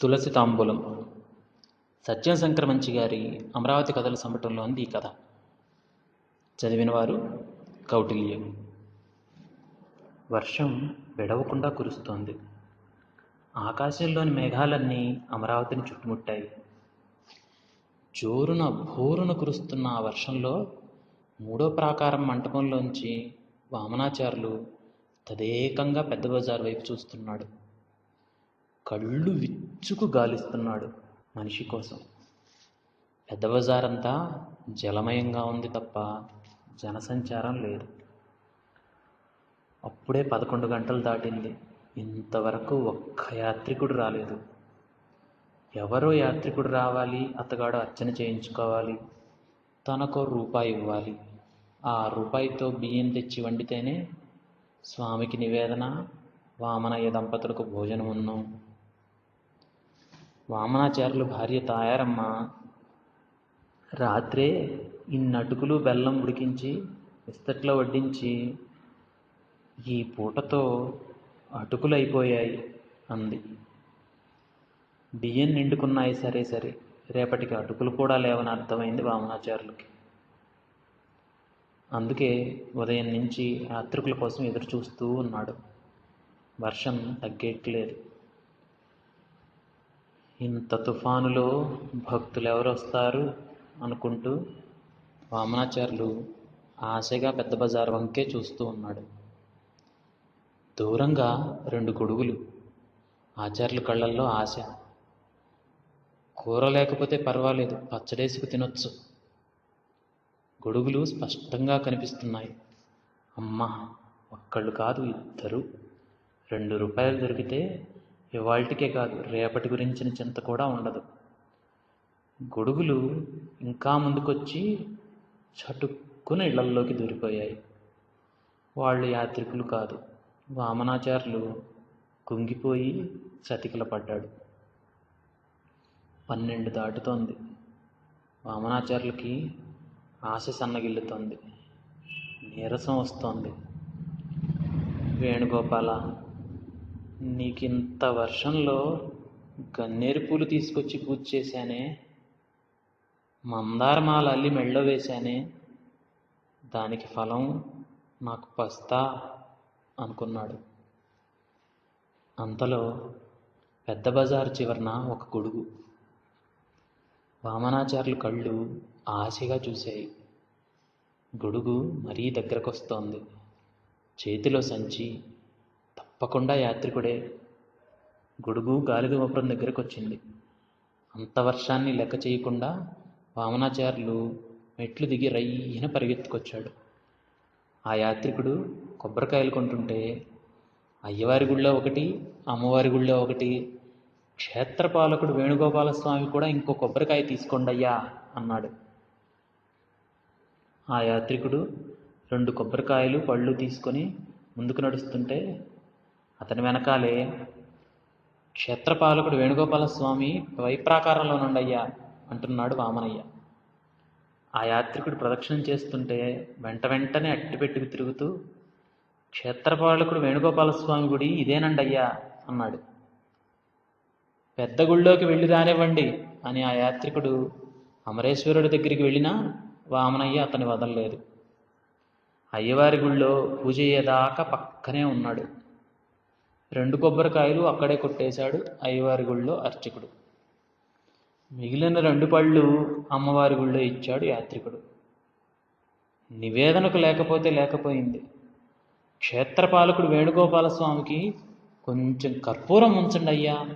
తులసి తాంబూలం. సత్యం సంక్రమంచి గారి అమరావతి కథల సంపటంలో ఉంది ఈ కథ. చదివినవారు కౌటిల్యం. వర్షం విడవకుండా కురుస్తోంది. ఆకాశంలోని మేఘాలన్నీ అమరావతిని చుట్టుముట్టాయి. జోరున భోరున కురుస్తున్న ఆ వర్షంలో మూడో ప్రాకారం మంటపంలోంచి వామనాచారులు తదేకంగా పెద్ద బజార్ వైపు చూస్తున్నాడు. కళ్ళు విచ్చుకు గాలిస్తున్నాడు మనిషి కోసం. పెద్ద జలమయంగా ఉంది తప్ప జనసంచారం లేదు. అప్పుడే పదకొండు గంటలు దాటింది. ఇంతవరకు ఒక్క యాత్రికుడు రాలేదు. ఎవరో యాత్రికుడు రావాలి అతగాడు అర్చన చేయించుకోవాలి తనకు రూపాయి ఇవ్వాలి. ఆ రూపాయితో బియ్యం తెచ్చి వండితేనే స్వామికి నివేదన వామనయ్య దంపతులకు భోజనం ఉన్నాం వామనాచార్యులు భార్య తాయారమ్మ రాత్రే ఇన్ని అటుకులు బెల్లం ఉడికించి విస్తట్లో వడ్డించి ఈ పూటతో అటుకులు అయిపోయాయి అంది. బియ్యం నిండుకున్నాయి సరే సరే రేపటికి అటుకులు కూడా లేవని అర్థమైంది వామనాచారులకి అందుకే ఉదయం నుంచి యాత్రికుల కోసం ఎదురు చూస్తూ ఉన్నాడు. వర్షం తగ్గేట్లేదు. ఇంత తుఫానులో భక్తులు ఎవరు వస్తారు అనుకుంటూ వామనాచార్యులు ఆశగా పెద్ద బజార్ వంకే చూస్తూ ఉన్నాడు. దూరంగా రెండు గొడుగులు. ఆచార్యుల కళ్ళల్లో ఆశ. కూర లేకపోతే పర్వాలేదు పచ్చడేసుకు తినొచ్చు. గొడుగులు స్పష్టంగా కనిపిస్తున్నాయి. అమ్మ ఒక్కళ్ళు కాదు ఇద్దరు. రెండు రూపాయలు దొరికితే ఇవాళకే కాదు రేపటి గురించిన చింత కూడా ఉండదు. గొడుగులు ఇంకా ముందుకొచ్చి చటుక్కున ఇళ్ళల్లోకి దూరిపోయాయి. వాళ్ళు యాత్రికులు కాదు వామనాచారులు కుంగిపోయి చతికిల పడ్డాడు పన్నెండు దాటుతోంది. వామనాచారులకి ఆశ సన్నగిల్లుతోంది. నీరసం వస్తోంది. వేణుగోపాల నీకింత వర్షంలో గన్నేరు పూలు తీసుకొచ్చి పూజ చేశానే మందారమాల అల్లి మెళ్ళో వేశానే దానికి ఫలం నాకు పస్తా అనుకున్నాడు. అంతలో పెద్ద బజారు చివరన ఒక గొడుగు. వామనాచార్యుల కళ్ళు ఆశగా చూశాయి. గొడుగు మరీ దగ్గరకొస్తోంది. చేతిలో సంచి తప్పకుండా యాత్రికుడే గొడుగు గాలిదుమపురం దగ్గరకు వచ్చింది అంత వర్షాన్ని లెక్క చేయకుండా వామనాచార్యులు మెట్లు దిగి రయ్యన పరిగెత్తుకొచ్చాడు. ఆ యాత్రికుడు కొబ్బరికాయలు కొంటుంటే అయ్యవారి గుళ్ళో ఒకటి అమ్మవారి గుళ్ళో ఒకటి క్షేత్రపాలకుడు వేణుగోపాలస్వామి కూడా ఇంకో కొబ్బరికాయ తీసుకోండి అయ్యా అన్నాడు. ఆ యాత్రికుడు రెండు కొబ్బరికాయలు పళ్ళు తీసుకొని ముందుకు నడుస్తుంటే అతని వెనకాలే క్షేత్రపాలకుడు వేణుగోపాలస్వామి వైప్రాకారంలో నుండయ్యా అంటున్నాడు వామనయ్య. ఆ యాత్రికుడు ప్రదక్షిణం చేస్తుంటే వెంట వెంటనే అట్టిపెట్టుకు తిరుగుతూ క్షేత్రపాలకుడు వేణుగోపాలస్వామి గుడి ఇదేనండయ్యా అన్నాడు. పెద్ద గుళ్ళోకి వెళ్ళి రానివ్వండి అని ఆ యాత్రికుడు అమరేశ్వరుడి దగ్గరికి వెళ్ళినా వామనయ్య అతని వదలలేదు. అయ్యవారి గుళ్ళో పూజ అయ్యేదాకా పక్కనే ఉన్నాడు. రెండు కొబ్బరికాయలు అక్కడే కొట్టేశాడు అయ్యవారి గుళ్ళో అర్చకుడు. మిగిలిన రెండు పళ్ళు అమ్మవారి గుళ్ళో ఇచ్చాడు యాత్రికుడు. నివేదనకు లేకపోతే లేకపోయింది. క్షేత్రపాలకుడు వేణుగోపాలస్వామికి కొంచెం కర్పూరం ఉంచండి అయ్యా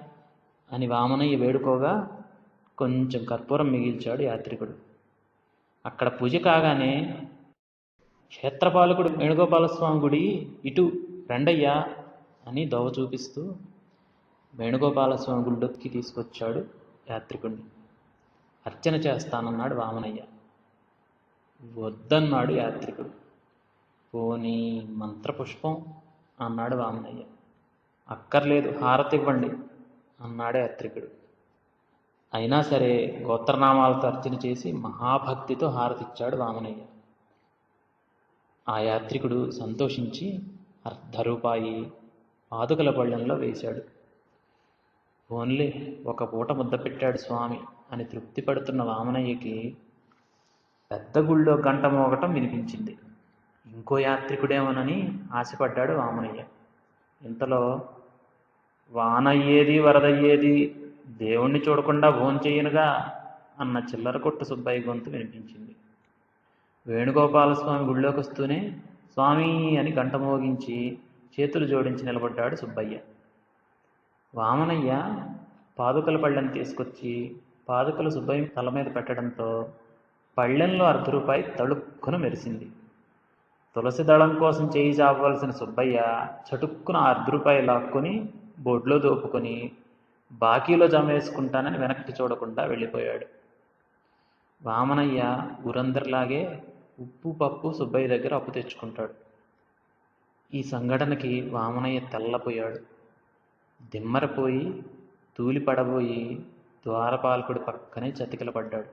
అని వామనయ్య వేడుకోగా కొంచెం కర్పూరం మిగిల్చాడు యాత్రికుడు. అక్కడ పూజ కాగానే క్షేత్రపాలకుడు వేణుగోపాలస్వామి గుడి ఇటు రెండయ్యా అని దోవ చూపిస్తూ వేణుగోపాలస్వామి గుళ్ళొక్కి తీసుకొచ్చాడు యాత్రికుడిని అర్చన చేస్తానన్నాడు వామనయ్య. వద్దన్నాడు యాత్రికుడు. పోనీ మంత్రపుష్పం అన్నాడు వామనయ్య. అక్కర్లేదు హారతి ఇవ్వండి అన్నాడు యాత్రికుడు. అయినా సరే గోత్రనామాలతో అర్చన చేసి మహాభక్తితో హారతిచ్చాడు వామనయ్య. ఆ యాత్రికుడు సంతోషించి అర్ధరూపాయి పాదుకల పళ్ళెంలో వేశాడు. ఓన్లీ ఒక పూట ముద్ద పెట్టాడు స్వామి అని తృప్తి పడుతున్న వామనయ్యకి పెద్ద గుళ్ళో గంట మోగటం వినిపించింది. ఇంకో యాత్రికుడేమోనని ఆశపడ్డాడు వామనయ్య. ఇంతలో వానయ్యేది వరదయ్యేది దేవుణ్ణి చూడకుండా భోంచెయ్యనుగా అన్న చిల్లర కొట్టు సుబ్బయ్య గొంతు వినిపించింది. వేణుగోపాలస్వామి గుళ్ళోకి వస్తూనే స్వామి అని గంట మోగించి చేతులు జోడించి నిలబడ్డాడు సుబ్బయ్య. వామనయ్య పాదుకల పళ్ళెం తీసుకొచ్చి పాదుకలు సుబ్బయ్య తల మీద పెట్టడంతో పళ్ళెంలో అర్ధ రూపాయి తళుక్కున మెరిసింది. తులసి దళం కోసం చేయి చాపవలసిన సుబ్బయ్య చటుక్కున అర్ధ రూపాయి లాక్కొని బొడ్లో దోపుకొని బాకీలో జమ వేసుకుంటానని వెనక్కి చూడకుండా వెళ్ళిపోయాడు. వామనయ్య ఊరందరిలాగే ఉప్పు పప్పు సుబ్బయ్య దగ్గర అప్పు తెచ్చుకుంటాడు. ఈ సంఘటనకి వామనయ్య తెల్లపోయాడు. దిమ్మరపోయి తూలిపడబోయి ద్వారపాలకుడి పక్కనే చతికిలపడ్డాడు.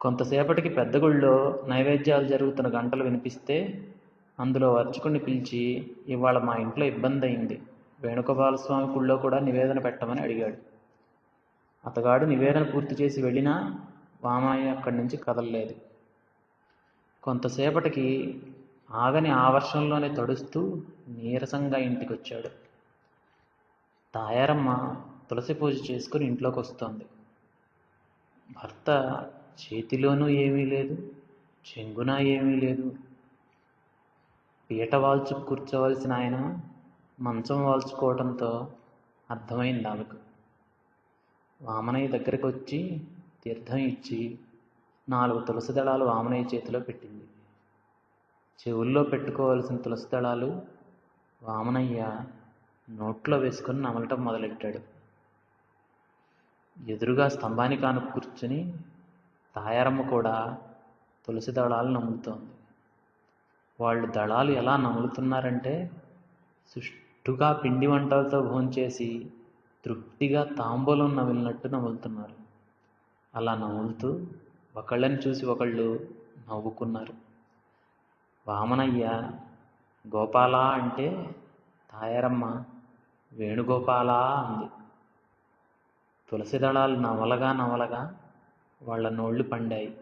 కొంతసేపటికి పెద్ద గుళ్ళో నైవేద్యాలు జరుగుతున్న గంటలు వినిపిస్తే అందులో అర్చకుడిని పిలిచి ఇవాళ మా ఇంట్లో ఇబ్బంది అయింది వేణుగోపాలస్వామి గుళ్ళో కూడా నివేదన పెట్టమని అడిగాడు. అతగాడు నివేదన పూర్తి చేసి వెళ్ళినా వామయ్య అక్కడి నుంచి కదలలేదు. కొంతసేపటికి ఆగని ఆవర్షంలోనే తడుస్తూ నీరసంగా ఇంటికి వచ్చాడు తాయారమ్మ తులసి పూజ చేసుకుని ఇంట్లోకి వస్తోంది భర్త చేతిలోనూ ఏమీ లేదు చెంగున ఏమీ లేదు. పీట వాల్చు కూర్చోవలసిన ఆయన మంచం వాల్చుకోవడంతో అర్థమైంది ఆమెకు. వామనయ్య దగ్గరికి వచ్చి తీర్థం ఇచ్చి నాలుగు తులసి దళాలు వామనయ్య చేతిలో పెట్టింది. చెవుల్లో పెట్టుకోవాల్సిన తులసి దళాలు వామనయ్య నోట్లో వేసుకొని నమలటం మొదలెట్టాడు. ఎదురుగా స్తంభానికి కాను కూర్చుని తాయారమ్మ కూడా తులసి దళాలు నములుతోంది. వాళ్ళు దళాలు ఎలా నములుతున్నారంటే సుష్టుగా పిండి వంటలతో భోంచేసి తృప్తిగా తాంబూలం నమిలినట్టు నములుతున్నారు. అలా నములుతూ ఒకళ్ళని చూసి ఒకళ్ళు నవ్వుకున్నారు. వామనయ్య గోపాల అంటే తాయారమ్మ వేణుగోపాల అంది. తులసి దళాలు నవలగా నవలగా వాళ్ళ నోళ్ళు పండాయి.